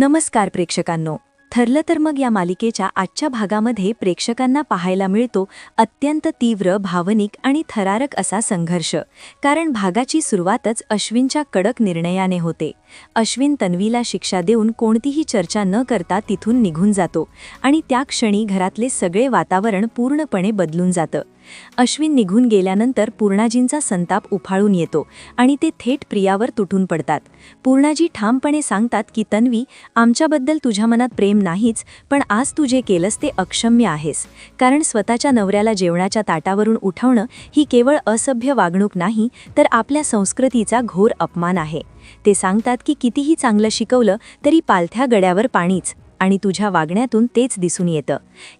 नमस्कार प्रेक्षकांनो. ठरलं तर मग या मालिकेच्या आजच्या भागामध्ये प्रेक्षकांना पाहायला मिळतो अत्यंत तीव्र भावनिक आणि थरारक असा संघर्ष. कारण भागाची सुरुवातच अश्विनच्या कडक निर्णयाने होते. अश्विन तन्वीला शिक्षा देऊन कोणतीही चर्चा न करता तिथून निघून जातो आणि त्या क्षणी घरातले सगळे वातावरण पूर्णपणे बदलून जातं. अश्विन निघून गेल्यानंतर पूर्णाजींचा संताप उफाळून येतो आणि ते थेट प्रियावर तुटून पडतात. पूर्णाजी ठामपणे सांगतात की तन्वी आमच्याबद्दल तुझ्या मनात प्रेम नाहीच पण आज तू जे केलंस ते अक्षम्य आहेस. कारण स्वतःच्या नवऱ्याला जेवणाच्या ताटावरून उठवणं ही केवळ असभ्य वागणूक नाही तर आपल्या संस्कृतीचा घोर अपमान आहे. ते सांगतात की कितीही चांगलं शिकवलं तरी पालथ्या गड्यावर पाणीच. आणि तुझ्या वागण्यातून तेच दिसून येतं.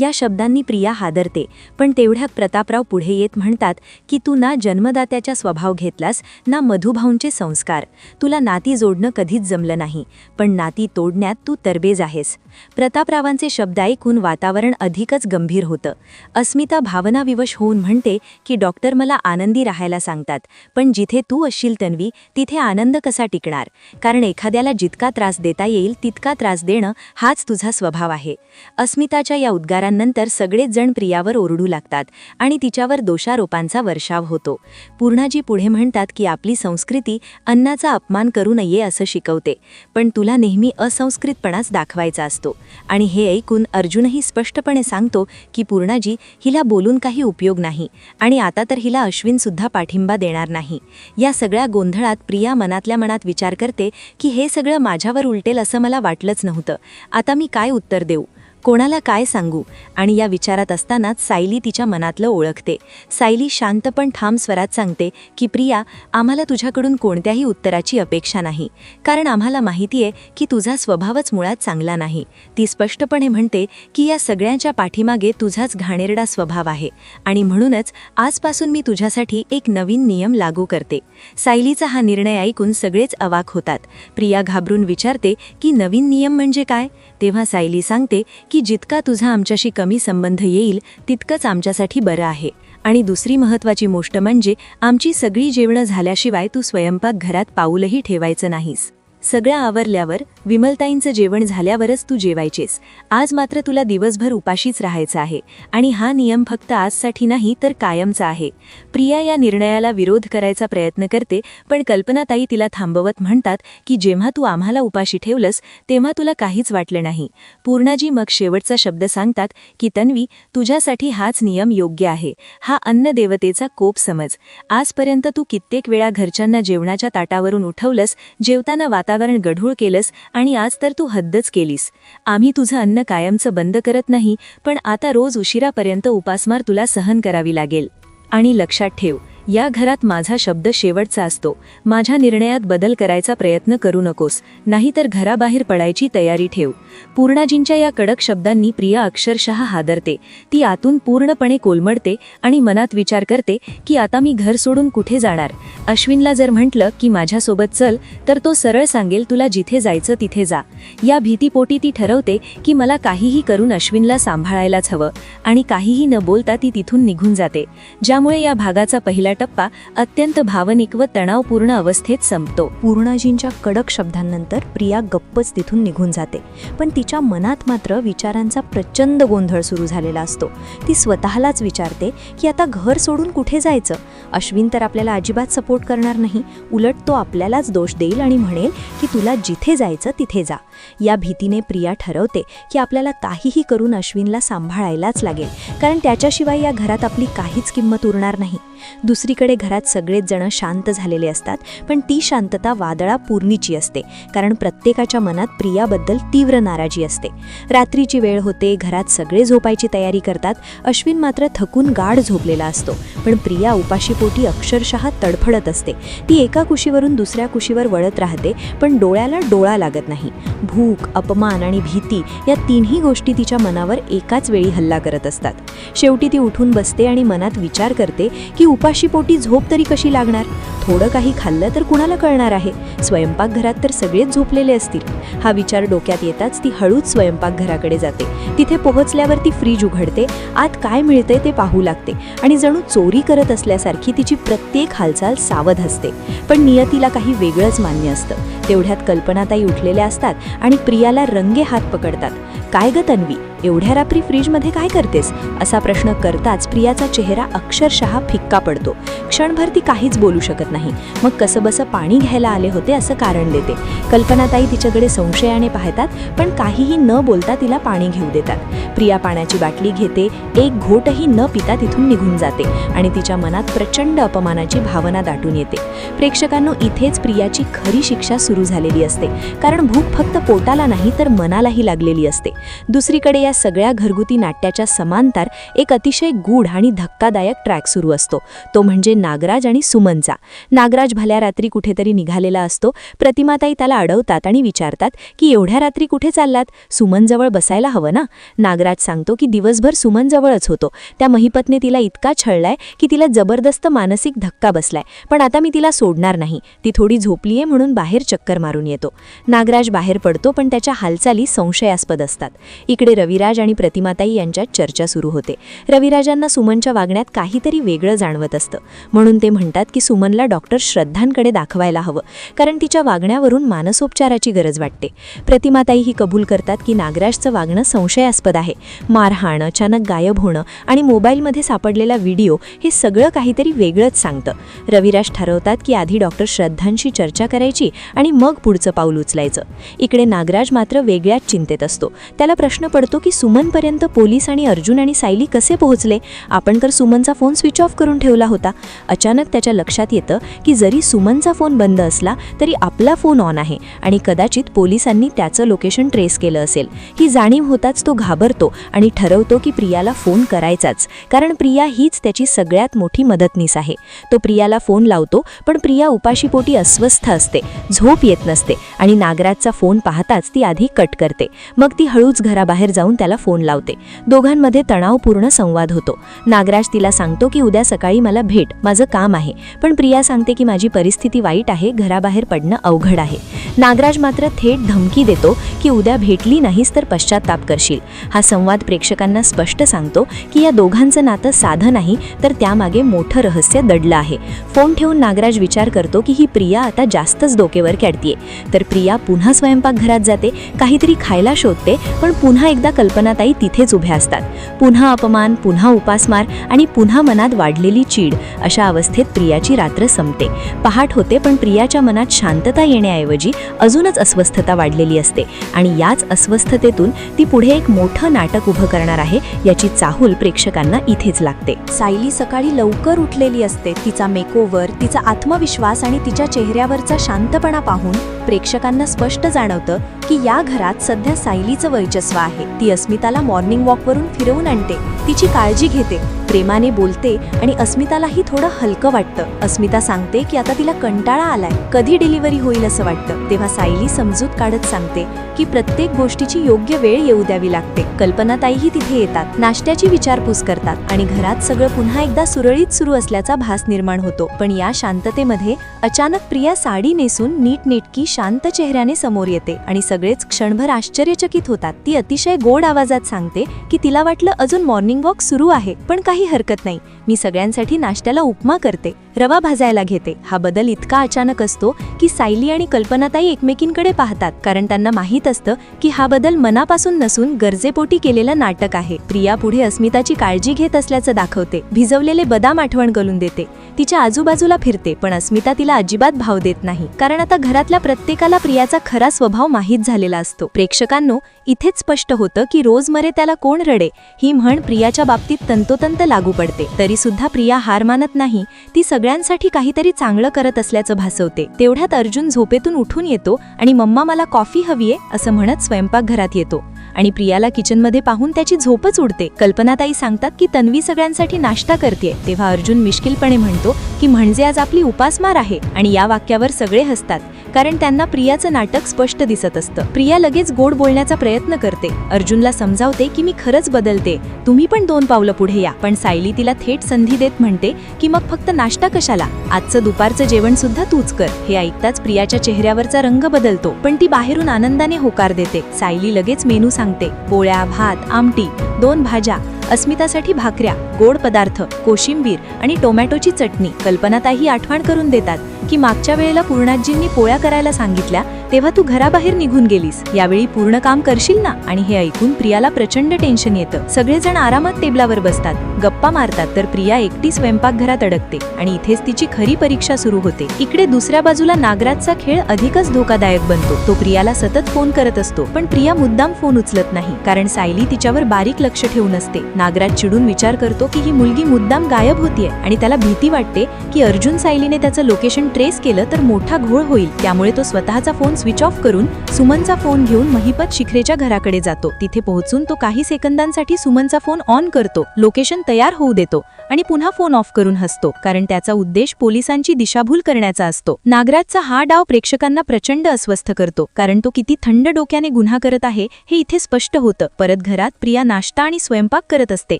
या शब्दांनी प्रिया हादरते पण तेवढ्यात प्रतापराव पुढे येत म्हणतात की तू ना जन्मदात्याचा स्वभाव घेतलास ना मधुभाऊंचे संस्कार. तुला नाती जोडणं कधीच जमलं नाही पण नाती तोडण्यात तू तरबेज आहेस. प्रतापरावांचे शब्द ऐकून वातावरण अधिकच गंभीर होतं. अस्मिता भावनाविवश होऊन म्हणते की डॉक्टर मला आनंदी राहायला सांगतात पण जिथे तू असशील तन्वी तिथे आनंद कसा टिकणार? कारण एखाद्याला जितका त्रास देता येईल तितका त्रास देणं हाच तुझा स्वभाव आहे. अस्मिताच्या या उद्गारांनंतर सगळेच जण प्रियावर ओरडू लागतात आणि तिच्यावर दोषारोपांचा वर्षाव होतो. पूर्णाजी पुढे म्हणतात की आपली संस्कृती अन्नाचा अपमान करू नये असं शिकवते पण तुला नेहमी असंस्कृतपणाच दाखवायचा असतो. आणि हे ऐकून अर्जुनही स्पष्टपणे सांगतो की पूर्णाजी हिला बोलून काही उपयोग नाही आणि आता तर हिला अश्विनसुद्धा पाठिंबा देणार नाही. या सगळ्या गोंधळात प्रिया मनातल्या मनात विचार करते की हे सगळं माझ्यावर उलटेल असं मला वाटलंच नव्हतं. आता मी काय उत्तर देऊ? कोणाला काय सांगू? आणि या विचारात असतानाच सायली तिच्या मनातलं ओळखते. सायली शांत पण ठाम स्वरात सांगते की प्रिया आम्हाला तुझ्याकडून कोणत्याही उत्तराची अपेक्षा नाही. कारण आम्हाला माहिती आहे की तुझा स्वभावच मुळात चांगला नाही ती स्पष्टपणे म्हणते की या सगळ्यांच्या पाठीमागे तुझाच घाणेरडा स्वभाव आहे. आणि म्हणूनच आजपासून मी तुझ्यासाठी एक नवीन नियम लागू करते सायलीचा हा निर्णय ऐकून सगळेच अवाक होतात. प्रिया घाबरून विचारते की नवीन नियम म्हणजे काय तेव्हा सायली सांगते की जितका तुझा आमच्याशी कमी संबंध येईल तितकंच आमच्यासाठी बरं आहे. आणि दुसरी महत्त्वाची गोष्ट म्हणजे आमची सगळी जेवणं झाल्याशिवाय तू स्वयंपाक घरात पाऊलही ठेवायचं नाहीस. सगळ्या आवरल्यावर विमलताईंचं जेवण झाल्यावरच तू जेवायचेस. आज मात्र तुला दिवसभर उपाशीच राहायचं आहे. आणि हा नियम फक्त आजसाठी नाही तर कायमचा आहे. प्रिया या निर्णयाला विरोध करायचा प्रयत्न करते पण कल्पनाताई तिला थांबवत म्हणतात की जेव्हा तू आम्हाला उपाशी ठेवलंस तेव्हा तुला काहीच वाटलं नाही. पूर्णाजी मग शेवटचा शब्द सांगतात की तन्वी तुझ्यासाठी हाच नियम योग्य आहे. हा अन्न देवतेचा कोप समज. आजपर्यंत तू कित्येक वेळा घरच्यांना जेवणाच्या ताटावरून उठवलंस जेवताना वातावरण गढूळ केलंस आणि आज तर तू हद्दच केलीस. आम्ही तुझं अन्न कायमचं बंद करत नाही पण आता रोज उशिरापर्यंत उपासमार तुला सहन करावी लागेल. आणि लक्षात ठेव या घरात माझा शब्द शेवटचा असतो. माझ्या निर्णयात बदल करायचा प्रयत्न करू नकोस नाहीतर घराबाहेर पडायची तयारी ठेव. पूर्णाजींच्या या कडक शब्दांनी प्रिया अक्षरशः हादरते. ती आतून पूर्णपणे कोलमडते आणि मनात विचार करते की आता मी घर सोडून कुठे जाणार? अश्विनला जर म्हटलं की माझ्यासोबत चल तर तो सरळ सांगेल तुला जिथे जायचं तिथे जा. या भीतीपोटी ती ठरवते की मला काहीही करून अश्विनला सांभाळायलाच हवं आणि काहीही न बोलता ती तिथून निघून जाते. ज्यामुळे या भागाचा पहिला टप्पा अत्यंत भावनिक व तणावपूर्ण अवस्थेत संपतो. पूर्णाजींच्या कडक शब्दांनंतर प्रिया गप्पच तिथून निघून जाते. पण तिच्या मनात मात्र विचारांचा प्रचंड गोंधळ सुरू झालेला असतो. ती स्वतःलाच विचारते की आता घर सोडून कुठे जायचं? अश्विन तर आपल्याला अजिबात सपोर्ट करणार नाही. उलट तो आपल्यालाच दोष देईल आणि म्हणेल की तुला जिथे जायचं तिथे जा. या भीतीने प्रिया ठरवते की आपल्याला काहीही करून अश्विनला सांभाळायलाच लागेल. कारण त्याच्याशिवाय या घरात आपली काहीच किंमत उरणार नाही. दुसरीकडे घरात सगळेच जण शांत झालेले असतात पण ती शांतता वादळा पूर्णीची असते कारण प्रत्येकाच्या मनात प्रियाबद्दल तीव्र नाराजी असते. रात्रीची वेळ होते घरात सगळे झोपायची तयारी करतात अश्विन मात्र थकून गाढ झोपलेला असतो पण प्रिया उपाशीपोटी अक्षरशः तडफडत असते. ती एका कुशीवरून दुसऱ्या कुशीवर वळत राहते पण डोळ्याला डोळा लागत नाही. भूक अपमान आणि भीती या तिन्ही गोष्टी तिच्या मनावर एकाच वेळी हल्ला करत असतात. शेवटी ती उठून बसते आणि मनात विचार करते की उपाशीपोटी झोप तरी कशी लागणार? थोडं काही खाल्लं तर कुणाला कळणार आहे? स्वयंपाकघरात तर सगळेच झोपलेले असतील. हा विचार डोक्यात येताच ती हळूच स्वयंपाकघराकडे जाते. तिथे पोहोचल्यावर ती फ्रीज उघडते आत काय मिळते ते पाहू लागते आणि जणू चोरी करत असल्यासारखी तिची प्रत्येक हालचाल सावध असते. पण नियतीला काही वेगळंच मान्य असतं. तेवढ्यात कल्पनाताई उठलेल्या असतात आणि प्रियाला रंगे हात पकडतात. काय ग तन्वी? एवढ्या रात्री फ्रीजमध्ये काय करतेस? असा प्रश्न करताच प्रियाचा चेहरा अक्षरशः फिक्का पडतो. क्षणभर ती काहीच बोलू शकत नाही. मग कसंबसं पाणी घ्यायला आले होते असं कारण देते. कल्पनाताई तिच्याकडे संशयाने पाहतात पण काहीही न बोलता तिला पाणी घेऊ देतात. प्रिया पाण्याची बाटली घेते एक घोटही न पिता तिथून निघून जाते आणि तिच्या मनात प्रचंड अपमानाची भावना दाटून येते. प्रेक्षकांनो इथेच प्रियाची खरी शिक्षा सुरू झालेली असते. कारण भूक फक्त पोटाला नाही तर मनालाही लागलेली असते. दुसरीकडे या सगळ्या घरगुती नाट्याच्या समांतर एक अतिशय गूढ आणि धक्कादायक ट्रॅक सुरू असतो. तो म्हणजे नागराज आणि सुमनचा. नागराज भल्या रात्री कुठेतरी निघालेला असतो. प्रतिमाताई त्याला अडवतात आणि विचारतात की एवढ्या रात्री कुठे चाललात? सुमनजवळ बसायला हवं ना? नागराज सांगतो की दिवसभर सुमनजवळच होतो. त्या महिपतने तिला इतका छळलाय की तिला जबरदस्त मानसिक धक्का बसलाय. पण आता मी तिला सोडणार नाही. ती थोडी झोपलीये म्हणून बाहेर चक्कर मारून येतो. नागराज बाहेर पडतो पण त्याच्या हालचाली संशयास्पद असतात. इकडे रविराज आणि प्रतिमाताई यांच्यात चर्चा सुरू होते. रविराजांना सुमनच्या वागण्यात काहीतरी वेगळं जाणवत असतं. म्हणून ते म्हणतात की सुमनला डॉक्टर श्रद्धांकडे दाखवायला हवं कारण तिच्या वागण्यावरून मानसोपचाराची गरज वाटते. प्रतिमाताई ही कबूल करतात की नागराजचं वागणं संशयास्पद आहे. मारहाण अचानक गायब होणं आणि मोबाईलमध्ये सापडलेला व्हिडिओ हे सगळं काहीतरी वेगळंच सांगतं. रविराज ठरवतात की आधी डॉक्टर श्रद्धांशी चर्चा करायची आणि मग पुढचं पाऊल उचलायचं. इकडे नागराज मात्र वेगळ्याच चिंतेत असतो. त्याला प्रश्न पडतो की सुमनपर्यंत पोलीस आणि अर्जुन आणि सायली कसे पोहोचले? आपण तर सुमनचा फोन स्विच ऑफ करून ठेवला होता. अचानक त्याच्या लक्षात येतं की जरी सुमनचा फोन बंद असला तरी आपला फोन ऑन आहे आणि कदाचित पोलिसांनी त्याचं लोकेशन ट्रेस केलं असेल. ही जाणीव होताच तो घाबरतो आणि ठरवतो की प्रियाला फोन करायचाच कारण प्रिया हीच त्याची सगळ्यात मोठी मदतनीस आहे. तो प्रियाला फोन लावतो पण प्रिया उपाशीपोटी अस्वस्थ असते झोप येत नसते आणि नागराजचा फोन पाहताच ती आधी कट करते. मग ती हळूच घराबाहेर जाऊन त्याला फोन लावते. दोघांमध्ये तणावपूर्ण संवाद होतो. नागराज तिला सांगतो की उद्या सकाळी मला भेट. माझं काम आहे. पण प्रिया सांगते की माझी परिस्थिती वाईट आहे. घराबाहेर पडणं अवघड आहे. नागराज मात्र थेट धमकी देतो की उद्या भेटली नाहीस तर पश्चाताप करशील. हा संवाद प्रेक्षकांना स्पष्ट सांगतो की या दोघांचं नातं साधं नाही तर त्यामागे मोठं रहस्य दडलं आहे. फोन ठेवून नागराज विचार करतो की ही प्रिया आता जास्तच डोकेवर काढतीये तर प्रिया पुन्हा स्वयंपाकघरात जाते काहीतरी खायला शोधते पण पुन्हा एकदा कल्पनाताई तिथेच उभ्या असतात. पुन्हा अपमान पुन्हा उपासमार आणि पुन्हा मनात वाढलेली चीड अशा अवस्थेत प्रियाची रात्र संपते. पहाट होते पण प्रियाच्या मनात शांतता येण्याऐवजी अजूनच अस्वस्थता वाढलेली असते आणि याच अस्वस्थतेतून ती पुढे एक मोठं नाटक उभं करणार आहे याची चाहूल प्रेक्षकांना इथेच लागते. सायली सकाळी लवकर उठलेली असते. तिचा मेकओव्हर तिचा आत्मविश्वास आणि तिच्या चेहऱ्यावरचा शांतपणा पाहून प्रेक्षकांना स्पष्ट जाणवतं की या घरात सध्या सायलीचं वर्चस्व आहे. ती अस्मिताला मॉर्निंग वॉकवरून फिरवून आणते. तिची काळजी घेते. प्रेमाने बोलते आणि अस्मितालाही थोडं हलकं वाटतं. अस्मिता सांगते की आता तिला कंटाळा आलाय. कधी डिलिव्हरी होईल असं वाटतं. तेव्हा सायली समजूत काढत सांगते की प्रत्येक गोष्टीची योग्य वेळ येऊ द्यावी लागते. कल्पनाताईही तिथे येतात नाश्त्याची विचारपूस करतात आणि घरात सगळं पुन्हा एकदा सुरळीत सुरू असल्याचा भास निर्माण होतो. पण या शांततेमध्ये अचानक प्रिया साडी नेसून नीटनेटकी शांत चेहऱ्याने समोर येते आणि सगळेच क्षणभर आश्चर्यचकित होतात. ती अतिशय गोड आवाजात सांगते की तिला वाटलं अजून मॉर्निंग वॉक सुरू आहे पण काही हरकत नाही. मी सगळ्यांसाठी नाश्त्याला उपमा करते रवा भाजायला घेते. हा बदल इतका अचानक असतो की सायली आणि कल्पनाताई एकमेकींकडे पाहतात कारण त्यांना माहीत असतं की हा बदल मनापासून नसून गरजेपोटी केलेलं नाटक आहे. प्रिया पुढे अस्मिताची काळजी घेत असल्याचं दाखवते. भिजवलेले बदाम आठवण करून देते. तिच्या आजूबाजूला फिरते पण अस्मिता तिला अजिबात भाव देत नाही. कारण आता घरातल्या प्रत्येकाला प्रियाचा खरा स्वभाव माहीत झालेला असतो. प्रेक्षकांनो इथेच स्पष्ट होतं की रोज मरे त्याला कोण रडे ही म्हण प्रियाच्या बाबतीत तंतोतंत लागू पडते. तरी सुद्धा प्रिया हार मानत नाही ती सगळ्यांसाठी काहीतरी चांगलं करत असल्याचं भासवते. तेवढ्यात अर्जुन झोपेतून उठून येतो आणि मम्मा मला कॉफी हवीये असं म्हणत स्वयंपाकघरात येतो. आणि प्रियाला किचनमध्ये पाहून त्याची झोपच उडते. कल्पनाताई सांगतात की तन्वी सगळ्यांसाठी नाश्ता करते तेव्हा अर्जुन मिश्किलपणे म्हणतो की म्हणजे आज आपली उपासमार आहे आणि या वाक्यावर सगळे हसतात कारण त्यांना प्रियाचं नाटक स्पष्ट दिसत असतं. प्रिया लगेच गोड बोलण्याचा प्रयत्न करते. अर्जुनला समजावते की मी खरंच बदलते. तुम्ही पण दोन पावलं पुढे या. पण सायली तिला थेट संधी देत म्हणते की मग फक्त नाश्ता कशाला? आजचं दुपारचं जेवण सुद्धा तूच कर. हे ऐकताच प्रियाच्या चेहऱ्यावरचा रंग बदलतो पण ती बाहेरून आनंदाने होकार देते. सायली लगेच मेनू सांगते पोळ्या भात आमटी दोन भाज्या अस्मितासाठी भाकऱ्या गोड पदार्थ कोशिंबीर आणि टोमॅटोची चटणी कल्पनाताही आठवण करून देतात की मागच्या वेळेला पूर्णाजींनी पोळ्या करायला सांगितल्या तेव्हा तू घराबाहेर निघून गेलीस. यावेळी पूर्ण काम करशील ना? आणि हे ऐकून प्रियाला प्रचंड टेन्शन येतं. सगळेजण आरामात टेबलावर बसतात. गप्पा मारतात तर प्रिया एकटी स्वयंपाकघरात अडकते आणि इथेच तिची खरी परीक्षा सुरू होते. इकडे दुसऱ्या बाजूला नागराजचा खेळ अधिकच धोकादायक बनतो. तो प्रियाला सतत फोन करत असतो पण प्रिया मुद्दाम फोन उचलत नाही कारण सायली तिच्यावर बारीक लक्ष ठेवून असते. नागराज चिडून विचार करतो की ही मुलगी मुद्दाम गायब होतीये आणि त्याला भीती वाटते की अर्जुन सायलीने त्याचं लोकेशन ट्रेस केलं तर मोठा घोळ होईल. त्यामुळे तो स्वतःचा फोन स्विच ऑफ करून सुमनचा फोन घेऊन महिपत शिखरेच्या घराकडे जातो. तिथे पोहोचून तो काही सेकंदांसाठी सुमनचा फोन ऑन करतो. लोकेशन तयार होऊ देतो. आणि पुन्हा फोन ऑफ करून हसतो कारण त्याचा उद्देश पोलिसांची दिशाभूल करण्याचा असतो. नागराजचा हा डाव प्रेक्षकांना प्रचंड अस्वस्थ करतो कारण तो किती थंड डोक्याने गुन्हा करत आहे हे इथे स्पष्ट होतं. परत घरात प्रिया नाश्ता आणि स्वयंपाक करत असते.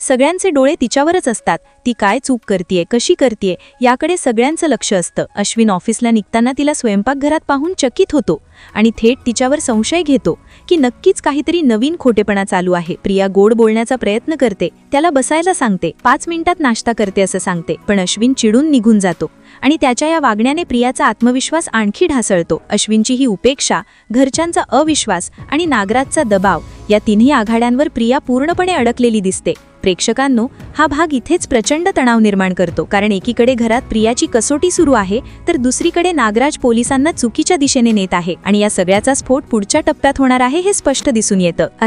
सगळ्यांचे डोळे तिच्यावरच असतात. ती काय चूक करतीये कशी करतीये याकडे सगळ्यांचं लक्ष असतं. अश्विन ऑफिसला निघताना तिला स्वयंपाकघरात पाहून चकित होतो. आणि थेट तिच्यावर संशय घेतो की नक्कीच काहीतरी नवीन खोटेपणा चालू आहे. प्रिया गोड बोलण्याचा प्रयत्न करते. त्याला बसायला सांगते. पाच मिनिटात नाश्ता करते असं सांगते. पण अश्विन चिडून निघून जातो. आणि त्याच्या या वागण्याने प्रियाचा आत्मविश्वास आणखी ढासळतो. अश्विनची ही उपेक्षा घरच्यांचा अविश्वास आणि नागराजचा दबाव या तिन्ही आघाड्यांवर प्रिया पूर्णपणे अडकलेली दिसते. प्रेक्षकांनो हा भाग इथेच प्रचंड तणाव निर्माण करतो. कारण एकीकडे घरात प्रियाची कसोटी सुरू आहे तर दुसरीकडे नागराज पोलिसांना चुकीच्या दिशेने नेत आहे आणि या सगळ्याचा स्फोट पुढच्या टप्प्यात होणार आहे हे स्पष्ट दिसून येतं.